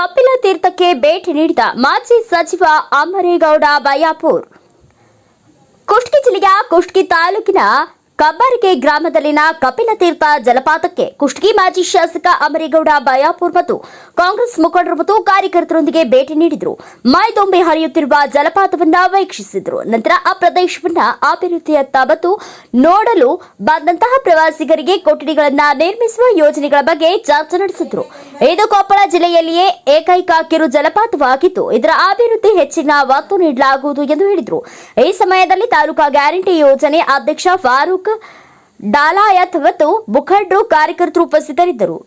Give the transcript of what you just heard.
ಕಪಿಲ ತೀರ್ಥಕ್ಕೆ ಭೇಟಿ ನೀಡಿದ ಮಾಜಿ ಸಚಿವ ಅಮರೇಗೌಡ ಬಯಾಪುರ್. ಕುಷ್ಟಗಿ ಜಿಲ್ಲೆಯ ಕುಷ್ಟಗಿ ತಾಲೂಕಿನ ಕಬ್ಬರಿಗೆ ಗ್ರಾಮದಲ್ಲಿನ ಕಪಿಲ ತೀರ್ಥ ಜಲಪಾತಕ್ಕೆ ಕುಷ್ಟಗಿ ಮಾಜಿ ಶಾಸಕ ಅಮರೇಗೌಡ ಬಯಾಪುರ್ ಮತ್ತು ಕಾಂಗ್ರೆಸ್ ಮುಖಂಡರು ಮತ್ತು ಕಾರ್ಯಕರ್ತರೊಂದಿಗೆ ಭೇಟಿ ನೀಡಿದರು. ಮೈದೊಂಬೆ ಹರಿಯುತ್ತಿರುವ ಜಲಪಾತವನ್ನು ವೀಕ್ಷಿಸಿದರು. ನಂತರ ಆ ಪ್ರದೇಶವನ್ನ ಅಭಿವೃದ್ಧಿಯತ್ತ ಮತ್ತು ನೋಡಲು ಬಂದಂತಹ ಪ್ರವಾಸಿಗರಿಗೆ ಕೊಠಡಿಗಳನ್ನು ನಿರ್ಮಿಸುವ ಯೋಜನೆಗಳ ಬಗ್ಗೆ ಚರ್ಚೆ ನಡೆಸಿದ್ರು. ಇದು ಕೊಪ್ಪಳ ಜಿಲ್ಲೆಯಲ್ಲಿಯೇ ಏಕೈಕ ಕಿರು ಜಲಪಾತವಾಗಿದ್ದು, ಇದರ ಅಭಿವೃದ್ಧಿ ಹೆಚ್ಚಿನ ಒತ್ತು ನೀಡಲಾಗುವುದು ಎಂದು ಹೇಳಿದರು. ಈ ಸಮಯದಲ್ಲಿ ತಾಲೂಕಾ ಗ್ಯಾರಂಟಿ ಯೋಜನೆ ಅಧ್ಯಕ್ಷ ಫಾರೂಕ್ ಡಾಲಾಯತ್ ಮತ್ತು ಮುಖಂಡರು ಕಾರ್ಯಕರ್ತರು ಉಪಸ್ಥಿತರಿದ್ದರು.